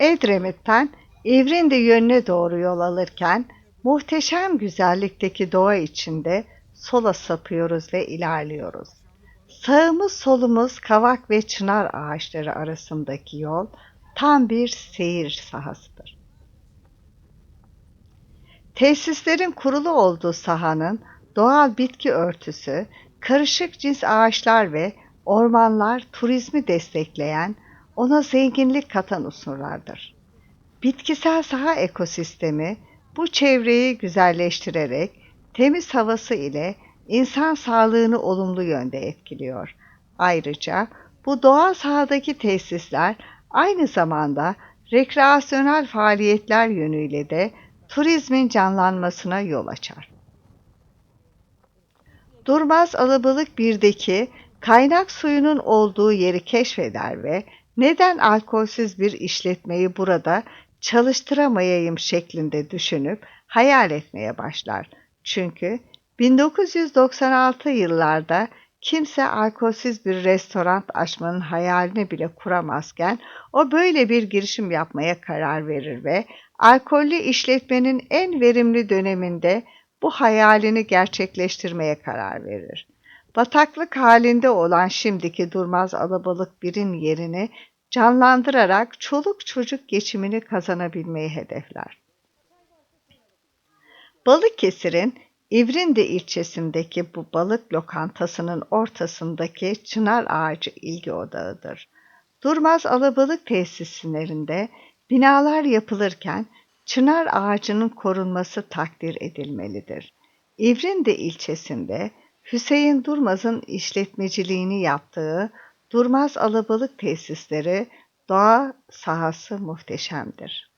Edremit'ten İvrindi yönüne doğru yol alırken muhteşem güzellikteki doğa içinde sola sapıyoruz ve ilerliyoruz. Sağımız solumuz kavak ve çınar ağaçları arasındaki yol tam bir seyir sahasıdır. Tesislerin kurulu olduğu sahanın doğal bitki örtüsü, karışık cins ağaçlar ve ormanlar turizmi destekleyen, ona zenginlik katan unsurlardır. Bitkisel saha ekosistemi bu çevreyi güzelleştirerek temiz havası ile insan sağlığını olumlu yönde etkiliyor. Ayrıca bu doğal sahadaki tesisler aynı zamanda rekreasyonel faaliyetler yönüyle de turizmin canlanmasına yol açar. Durmaz Alabalık 1'deki kaynak suyunun olduğu yeri keşfeder ve neden alkolsüz bir işletmeyi burada çalıştıramayayım şeklinde düşünüp hayal etmeye başlar. Çünkü 1996 yıllarda kimse alkolsüz bir restoran açmanın hayalini bile kuramazken o böyle bir girişim yapmaya karar verir ve alkollü işletmenin en verimli döneminde bu hayalini gerçekleştirmeye karar verir. Bataklık halinde olan şimdiki Durmaz Alabalık birin yerini canlandırarak çoluk çocuk geçimini kazanabilmeyi hedefler. Balıkesir'in İvrindi ilçesindeki bu balık lokantasının ortasındaki çınar ağacı ilgi odağıdır. Durmaz alabalık tesislerinde binalar yapılırken çınar ağacının korunması takdir edilmelidir. İvrindi ilçesinde Hüseyin Durmaz'ın işletmeciliğini yaptığı Durmaz Alabalık tesisleri doğa sahası muhteşemdir.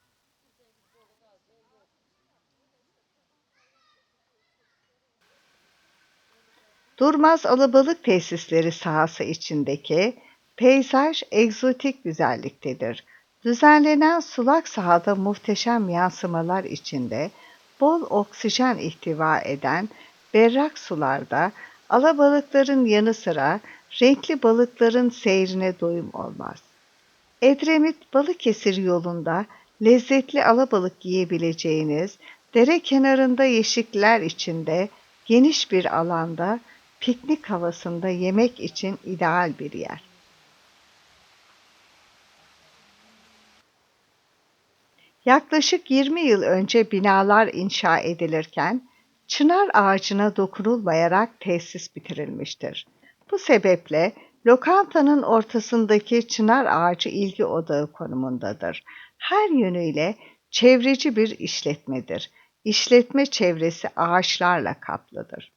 Durmaz Alabalık tesisleri sahası içindeki peyzaj egzotik güzelliktedir. Düzenlenen sulak sahada muhteşem yansımalar içinde bol oksijen ihtiva eden berrak sularda alabalıkların yanı sıra renkli balıkların seyrine doyum olmaz. Edremit Balıkesir yolunda lezzetli alabalık yiyebileceğiniz, dere kenarında yeşikler içinde, geniş bir alanda, piknik havasında yemek için ideal bir yer. Yaklaşık 20 yıl önce binalar inşa edilirken, çınar ağacına dokunulmayarak tesis bitirilmiştir. Bu sebeple lokantanın ortasındaki çınar ağacı ilgi odağı konumundadır. Her yönüyle çevreci bir işletmedir. İşletme çevresi ağaçlarla kaplıdır.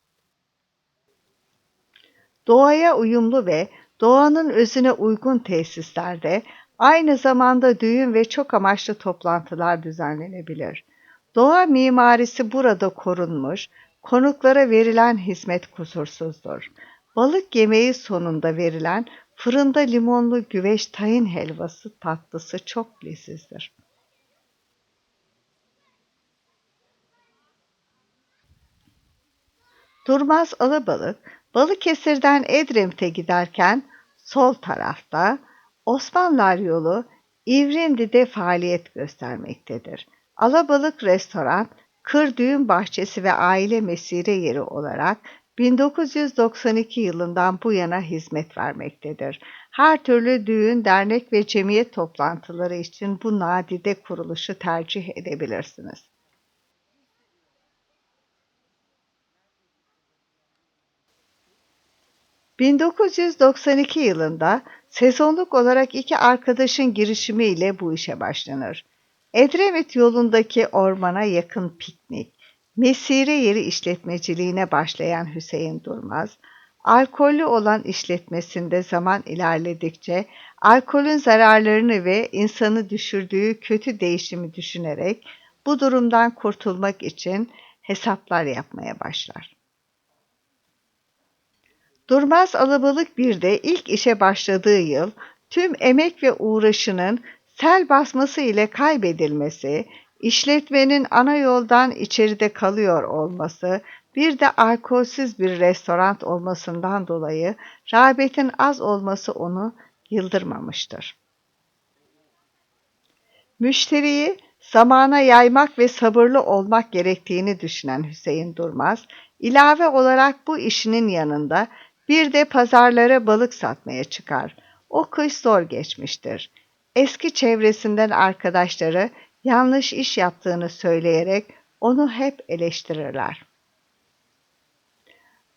Doğaya uyumlu ve doğanın özüne uygun tesislerde aynı zamanda düğün ve çok amaçlı toplantılar düzenlenebilir. Doğa mimarisi burada korunmuş, konuklara verilen hizmet kusursuzdur. Balık yemeği sonunda verilen fırında limonlu güveç tahin helvası tatlısı çok lezizdir. Durmaz alabalık, Balıkesir'den Edremit'e giderken sol tarafta Osmanlılar yolu İvrindi'de faaliyet göstermektedir. Alabalık Restoran, kır düğün bahçesi ve aile mesire yeri olarak 1992 yılından bu yana hizmet vermektedir. Her türlü düğün, dernek ve cemiyet toplantıları için bu nadide kuruluşu tercih edebilirsiniz. ...1992 yılında sezonluk olarak iki arkadaşın girişimiyle bu işe başlanır. Edremit yolundaki ormana yakın piknik, mesire yeri işletmeciliğine başlayan Hüseyin Durmaz, alkollü olan işletmesinde zaman ilerledikçe alkolün zararlarını ve insanı düşürdüğü kötü değişimi düşünerek bu durumdan kurtulmak için hesaplar yapmaya başlar. Durmaz Alabalık bir de ilk işe başladığı yıl tüm emek ve uğraşının sel basması ile kaybedilmesi, işletmenin ana yoldan içeride kalıyor olması, bir de alkolsüz bir restoran olmasından dolayı rağbetin az olması onu yıldırmamıştır. Müşteriyi zamana yaymak ve sabırlı olmak gerektiğini düşünen Hüseyin Durmaz, ilave olarak bu işinin yanında bir de pazarlara balık satmaya çıkar. O kış zor geçmiştir. Eski çevresinden arkadaşları yanlış iş yaptığını söyleyerek onu hep eleştirirler.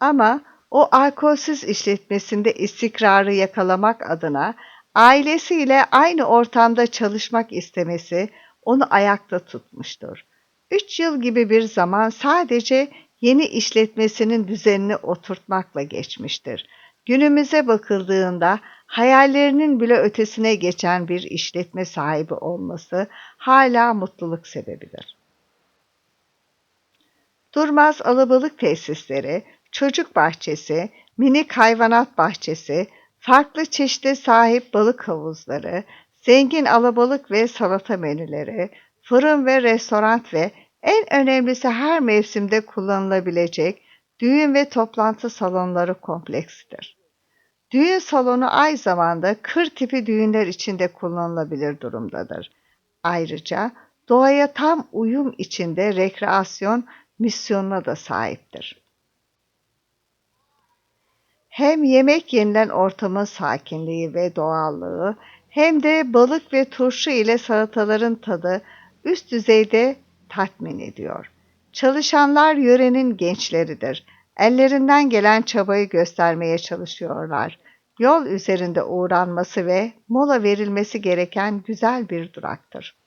Ama o alkolsüz işletmesinde istikrarı yakalamak adına ailesiyle aynı ortamda çalışmak istemesi onu ayakta tutmuştur. Üç yıl gibi bir zaman sadece yeni işletmesinin düzenini oturtmakla geçmiştir. Günümüze bakıldığında hayallerinin bile ötesine geçen bir işletme sahibi olması hala mutluluk sebebidir. Durmaz alabalık tesisleri, çocuk bahçesi, minik hayvanat bahçesi, farklı çeşide sahip balık havuzları, zengin alabalık ve salata menüleri, fırın ve restoran ve en önemlisi her mevsimde kullanılabilecek düğün ve toplantı salonları kompleksidir. Düğün salonu aynı zamanda kır tipi düğünler içinde kullanılabilir durumdadır. Ayrıca doğaya tam uyum içinde rekreasyon misyonuna da sahiptir. Hem yemek yenilen ortamın sakinliği ve doğallığı hem de balık ve turşu ile salataların tadı üst düzeyde tatmin ediyor. Çalışanlar yörenin gençleridir. Ellerinden gelen çabayı göstermeye çalışıyorlar. Yol üzerinde uğranması ve mola verilmesi gereken güzel bir duraktır.